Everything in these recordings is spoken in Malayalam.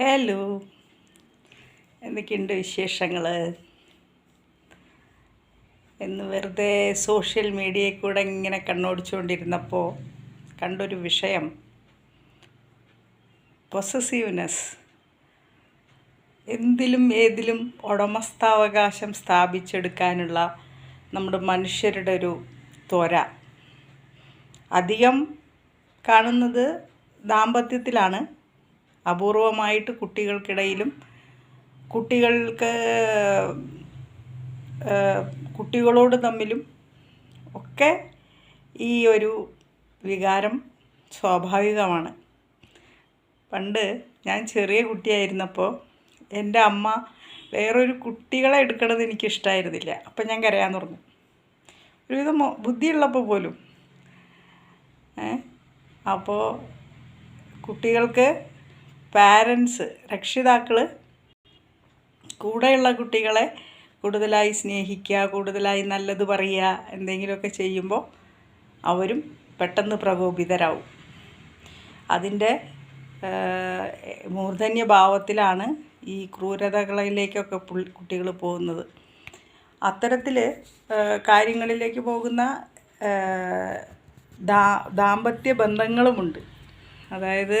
ഹലോ എന്തൊക്കെയുണ്ട് വിശേഷങ്ങൾ എന്ന് വെറുതെ സോഷ്യൽ മീഡിയയിൽ കൂടെ ഇങ്ങനെ കണ്ണോടിച്ചുകൊണ്ടിരുന്നപ്പോൾ കണ്ടൊരു വിഷയം. പൊസസീവ്നെസ് എന്തിലും ഏതിലും ഉടമസ്ഥാവകാശം സ്ഥാപിച്ചെടുക്കാനുള്ള നമ്മുടെ മനുഷ്യരുടെ ഒരു ത്വര. അധികം കാണുന്നത് ദാമ്പത്യത്തിലാണ്. അപൂർവമായിട്ട് കുട്ടികൾക്കിടയിലും കുട്ടികൾക്ക് കുട്ടികളോട് തമ്മിലും ഒക്കെ ഈ ഒരു വികാരം സ്വാഭാവികമാണ്. പണ്ട് ഞാൻ ചെറിയ കുട്ടിയായിരുന്നപ്പോൾ എന്റെ അമ്മ വേറൊരു കുട്ടികളെ എടുക്കണത് എനിക്കിഷ്ടമായിരുന്നില്ല അപ്പം ഞാൻ കരയാൻ തുടങ്ങും. ഒരുവിധം ബുദ്ധിയുള്ളപ്പോൾ പോലും. അപ്പോൾ കുട്ടികൾക്ക് പാരൻസ് രക്ഷിതാക്കൾ കൂടെയുള്ള കുട്ടികളെ കൂടുതലായി സ്നേഹിക്കുക കൂടുതലായി നല്ലത് പറയുക എന്തെങ്കിലുമൊക്കെ ചെയ്യുമ്പോൾ അവരും പെട്ടെന്ന് പ്രകോപിതരാവും. അതിന്റെ മൂർധന്യ ഭാവത്തിലാണ് ഈ ക്രൂരതകളിലേക്കൊക്കെ കുട്ടികൾ പോകുന്നത്. അത്തരത്തിൽ കാര്യങ്ങളിലേക്ക് പോകുന്ന ദാ ദാമ്പത്യ ബന്ധങ്ങളുമുണ്ട്. അതായത്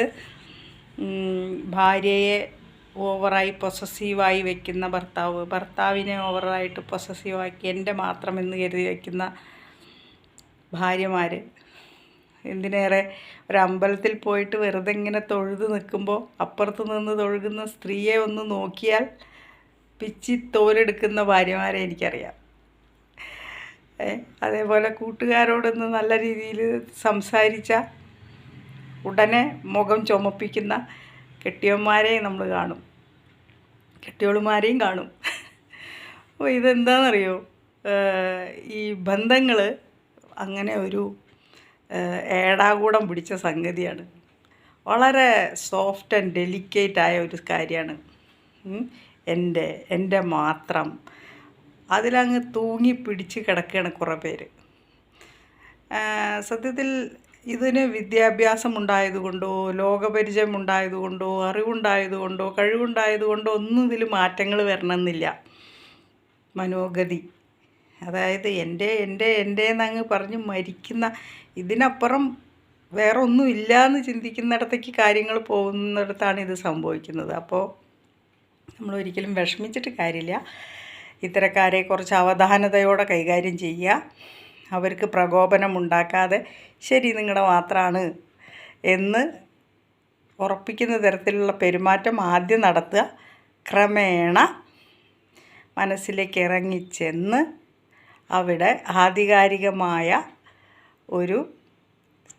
ഭാര്യയെ ഓവറായി പൊസസീവായി വെക്കുന്ന ഭർത്താവ്. ഭർത്താവിനെ ഓവറായിട്ട് പൊസസീവാക്കി എന്റെ മാത്രമെന്ന് കരുതി വയ്ക്കുന്ന ഭാര്യമാർ എന്തിനേറെ ഒരു അമ്പലത്തിൽ പോയിട്ട് വെറുതെ ഇങ്ങനെ തൊഴുത് നിൽക്കുമ്പോൾ അപ്പുറത്ത് നിന്ന് തൊഴുകുന്ന സ്ത്രീയെ ഒന്ന് നോക്കിയാൽ പിച്ചി തോലെടുക്കുന്ന ഭാര്യമാരെ എനിക്കറിയാം. അതേപോലെ കൂട്ടുകാരോടൊന്ന് നല്ല രീതിയിൽ സംസാരിച്ച ഉടനെ മുഖം ചുമപ്പിക്കുന്ന കെട്ടിയന്മാരെ നമ്മൾ കാണും. കെട്ടിയോളുമാരെയും കാണും. അപ്പോൾ ഇതെന്താണെന്നറിയോ ഈ ബന്ധങ്ങൾ അങ്ങനെ ഒരു ഏടാകൂടം പിടിച്ച സംഗതിയാണ്. വളരെ സോഫ്റ്റ് ആൻഡ് ഡെലിക്കേറ്റ് ആയ ഒരു കാര്യമാണ്. എന്റെ എന്റെ മാത്രം. അതിലങ്ങ് തൂങ്ങി പിടിച്ച് കിടക്കുകയാണ് കുറേ പേര്. സത്യത്തിൽ ഇതിന് വിദ്യാഭ്യാസം ഉണ്ടായതുകൊണ്ടോ ലോകപരിചയം ഉണ്ടായതുകൊണ്ടോ അറിവുണ്ടായതുകൊണ്ടോ കഴിവുണ്ടായതുകൊണ്ടോ ഒന്നും ഇതിൽ മാറ്റങ്ങൾ വരണമെന്നില്ല. മനോഗതി. അതായത് എന്റെ എന്റെ എന്റെ എന്നങ്ങ് പറഞ്ഞ് മരിക്കുന്ന ഇതിനപ്പുറം വേറെ ഒന്നും ഇല്ല എന്ന് ചിന്തിക്കുന്നിടത്തേക്ക് കാര്യങ്ങൾ പോകുന്നിടത്താണ് ഇത് സംഭവിക്കുന്നത്. അപ്പോൾ നമ്മൾ ഒരിക്കലും വിഷമിച്ചിട്ട് കാര്യമില്ല. ഇത്തരക്കാരെ കുറച്ച് അവധാനതയോടെ കൈകാര്യം ചെയ്യുക. അവർക്ക് പ്രകോപനം ഉണ്ടാക്കാതെ ശരി നിങ്ങളുടെ മാത്രമാണ് എന്ന് ഉറപ്പിക്കുന്ന തരത്തിലുള്ള പെരുമാറ്റം ആദ്യം നടത്തുക. ക്രമേണ മനസ്സിലേക്ക് ഇറങ്ങിച്ചെന്ന് അവിടെ ആധികാരികമായ ഒരു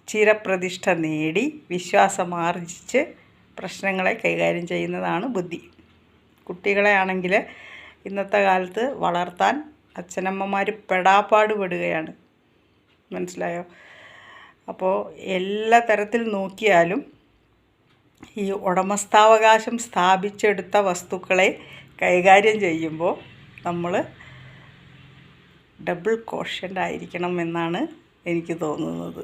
ചിരപ്രതിഷ്ഠ നേടി വിശ്വാസമാർജിച്ച് പ്രശ്നങ്ങളെ കൈകാര്യം ചെയ്യുന്നതാണ് ബുദ്ധി. കുട്ടികളെ ആണെങ്കിൽ ഇന്നത്തെ കാലത്ത് വളർത്താൻ അച്ഛനമ്മമാർ പെടാപ്പാട് പെടുകയാണ് മനസ്സിലായോ? അപ്പോൾ എല്ലാ തരത്തിൽ നോക്കിയാലും ഈ ഉടമസ്ഥാവകാശം സ്ഥാപിച്ചെടുത്ത വസ്തുക്കളെ കൈകാര്യം ചെയ്യുമ്പോൾ നമ്മൾ ഡബിൾ കോഷ്യന്റ് ആയിരിക്കണം എന്നാണ് എനിക്ക് തോന്നുന്നത്.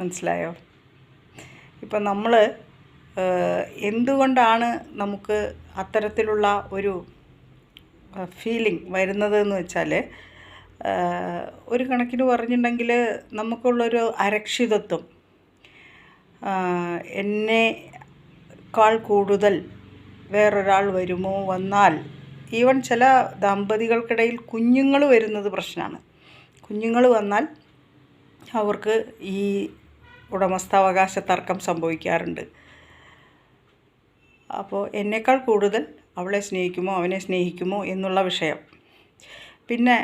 മനസ്സിലായോ? ഇപ്പം നമ്മൾ എന്തുകൊണ്ടാണ് നമുക്ക് അത്തരത്തിലുള്ള ഒരു ഫീലിംഗ് വരുന്നത് എന്ന് വെച്ചാൽ ഒരു കണക്കിന് പറഞ്ഞിട്ടുണ്ടെങ്കിൽ നമുക്കുള്ളൊരു അരക്ഷിതത്വം എന്നെ എന്നെക്കാൾ കൂടുതൽ വേറൊരാൾ വരുമോ വന്നാൽ ഈവൻ ചില ദമ്പതികൾക്കിടയിൽ കുഞ്ഞുങ്ങൾ വരുന്നത് പ്രശ്നമാണ്. കുഞ്ഞുങ്ങൾ വന്നാൽ അവർക്ക് ഈ ഉടമസ്ഥാവകാശ തർക്കം സംഭവിക്കാറുണ്ട്. അപ്പോൾ എന്നേക്കാൾ കൂടുതൽ അവളെ സ്നേഹിക്കുമോ അവനെ സ്നേഹിക്കുമോ എന്നുള്ള വിഷയം. പിന്നെ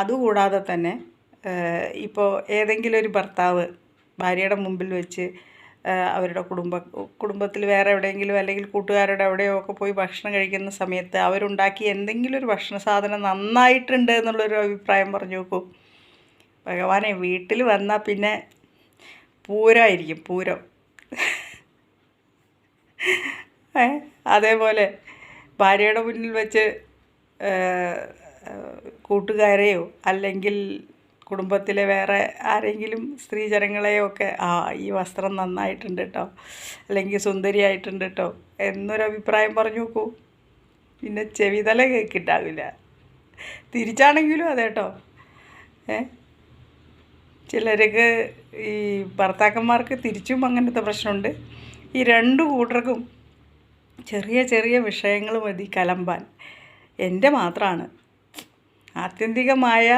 അതുകൂടാതെ തന്നെ ഇപ്പോൾ ഏതെങ്കിലും ഒരു ഭർത്താവ് ഭാര്യയുടെ മുമ്പിൽ വെച്ച് അവരുടെ കുടുംബ കുടുംബത്തിൽ വേറെ എവിടെയെങ്കിലും അല്ലെങ്കിൽ കൂട്ടുകാരുടെ എവിടെയോ ഒക്കെ പോയി ഭക്ഷണം കഴിക്കുന്ന സമയത്ത് അവരുണ്ടാക്കി എന്തെങ്കിലും ഒരു ഭക്ഷണ സാധനം നന്നായിട്ടുണ്ട് എന്നുള്ളൊരു അഭിപ്രായം പറഞ്ഞു നോക്കൂ. ഭഗവാനെ വീട്ടിൽ വന്നാൽ പിന്നെ പൂരമായിരിക്കും പൂരം. അതേപോലെ ഭാര്യയുടെ മുന്നിൽ വെച്ച് കൂട്ടുകാരെയോ അല്ലെങ്കിൽ കുടുംബത്തിലെ വേറെ ആരെങ്കിലും സ്ത്രീജനങ്ങളെയൊക്കെ ആ ഈ വസ്ത്രം നന്നായിട്ടുണ്ട് കേട്ടോ അല്ലെങ്കിൽ സുന്ദരിയായിട്ടുണ്ട് കേട്ടോ എന്നൊരു അഭിപ്രായം പറഞ്ഞു നോക്കൂ. പിന്നെ ചെവിതല കേൾക്കിട്ടാവില്ല തിരിച്ചാണെങ്കിലും അതെ കേട്ടോ ഏ? ചിലർക്ക് ഈ ഭർത്താക്കന്മാർക്ക് തിരിച്ചും അങ്ങനത്തെ പ്രശ്നമുണ്ട്. ഈ രണ്ട് കൂട്ടർക്കും ചെറിയ ചെറിയ വിഷയങ്ങൾ മതി കലമ്പാൻ. എന്റെ മാത്രമാണ് ആത്യന്തികമായ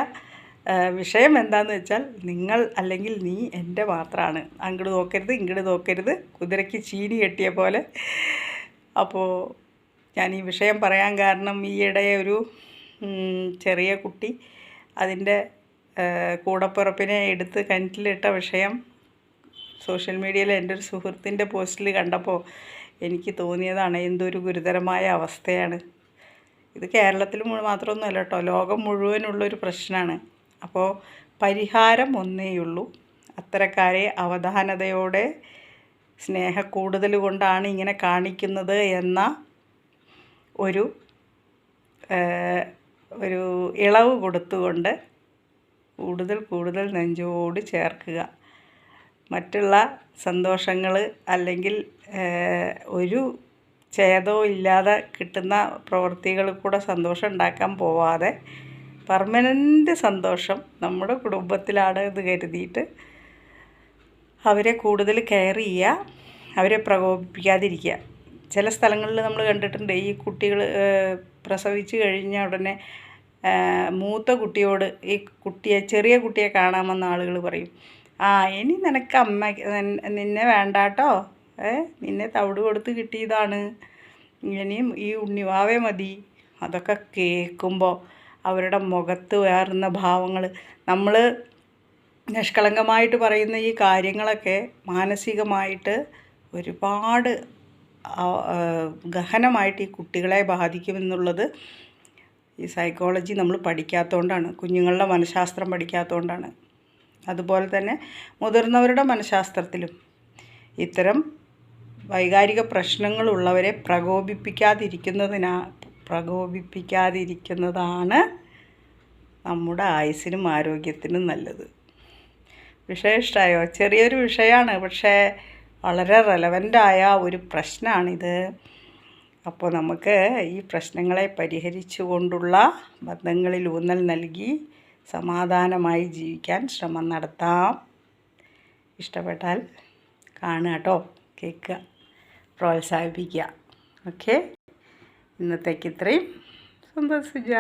വിഷയം എന്താന്ന് വെച്ചാൽ നിങ്ങൾ അല്ലെങ്കിൽ നീ എന്റെ മാത്രമാണ് അങ്ങോട്ട് നോക്കരുത് ഇങ്ങോട്ട് നോക്കരുത്. കുതിരയ്ക്ക് ചീനി കെട്ടിയ പോലെ. അപ്പോൾ ഞാൻ ഈ വിഷയം പറയാൻ കാരണം ഈയിടെ ഒരു ചെറിയ കുട്ടി അതിന്റെ കൂടപ്പിറപ്പിനെ എടുത്ത് കിണറ്റിലിട്ട വിഷയം സോഷ്യൽ മീഡിയയിൽ എന്റെ ഒരു സുഹൃത്തിന്റെ പോസ്റ്റിൽ കണ്ടപ്പോൾ എനിക്ക് തോന്നിയതാണ് എന്തൊരു ഗുരുതരമായ അവസ്ഥയാണ്. ഇത് കേരളത്തിൽ മാത്രമൊന്നുമല്ല കേട്ടോ. ലോകം മുഴുവനുള്ളൊരു പ്രശ്നമാണ്. അപ്പോൾ പരിഹാരം ഒന്നേയുള്ളൂ. അത്തരക്കാരെ അവധാനതയോടെ സ്നേഹ കൂടുതൽ കൊണ്ടാണ് ഇങ്ങനെ കാണിക്കുന്നത് എന്ന ഒരു ഒരു ഇളവ് കൊടുത്തുകൊണ്ട് കൂടുതൽ കൂടുതൽ നെഞ്ചോട് ചേർക്കുക. മറ്റുള്ള സന്തോഷങ്ങൾ അല്ലെങ്കിൽ ഒരു ഛേദവും ഇല്ലാതെ കിട്ടുന്ന പ്രവൃത്തികൾ കൂടെ സന്തോഷം ഉണ്ടാക്കാൻ പോവാതെ പെർമനന്റ് സന്തോഷം നമ്മുടെ കുടുംബത്തിലാണ് എന്ന് കരുതിയിട്ട് അവരെ കൂടുതൽ കെയർ ചെയ്യുക അവരെ പ്രകോപിപ്പിക്കാതിരിക്കുക. ചില സ്ഥലങ്ങളിൽ നമ്മൾ കണ്ടിട്ടുണ്ട് ഈ കുട്ടികൾ പ്രസവിച്ച് കഴിഞ്ഞ ഉടനെ മൂത്ത കുട്ടിയോട് ഈ കുട്ടിയെ ചെറിയ കുട്ടിയെ കാണാമെന്ന ആളുകൾ പറയും. ആ ഇനി നിനക്ക് അമ്മ നിന്നെ നിന്നെ വേണ്ടാട്ടോ. ഏ നിന്നെ തവിട് കൊടുത്ത് കിട്ടിയതാണ്. ഇനിയും ഈ ഉണ്ണിവാവേ മതി. അതൊക്കെ കേൾക്കുമ്പോൾ അവരുടെ മുഖത്ത് വേറുന്ന ഭാവങ്ങൾ നമ്മൾ നിഷ്കളങ്കമായിട്ട് പറയുന്ന ഈ കാര്യങ്ങളൊക്കെ മാനസികമായിട്ട് ഒരുപാട് ഗഹനമായിട്ട് ഈ കുട്ടികളെ ബാധിക്കുമെന്നുള്ളത് ഈ സൈക്കോളജി നമ്മൾ പഠിക്കാത്തതുകൊണ്ടാണ് കുഞ്ഞുങ്ങളുടെ മനഃശാസ്ത്രം പഠിക്കാത്തതുകൊണ്ടാണ് അതുപോലെ തന്നെ മുതിർന്നവരുടെ മനഃശാസ്ത്രത്തിലും ഇത്തരം വൈകാരിക പ്രശ്നങ്ങളുള്ളവരെ പ്രകോപിപ്പിക്കാതിരിക്കുന്നതിനാ പ്രകോപിപ്പിക്കാതിരിക്കുന്നതാണ് നമ്മുടെ ആയുസ്സിനും ആരോഗ്യത്തിനും നല്ലത്. വിഷയം ഇഷ്ടമായോ ചെറിയൊരു വിഷയമാണ് പക്ഷേ വളരെ റെലവന്റായ ഒരു പ്രശ്നമാണിത് അപ്പോൾ നമുക്ക് ഈ പ്രശ്നങ്ങളെ പരിഹരിച്ചുകൊണ്ടുള്ള ബന്ധങ്ങളിൽ ഊന്നൽ നൽകി സമാധാനമായി ജീവിക്കാൻ ശ്രമം നടത്താം. ഇഷ്ടപ്പെട്ടാൽ കാണുക കേട്ടോ. കേൾക്കുക. പ്രോത്സാഹിപ്പിക്കുക. ഓക്കെ? ഇന്നത്തേക്ക് ഇത്രയും. സന്തോഷിച്ച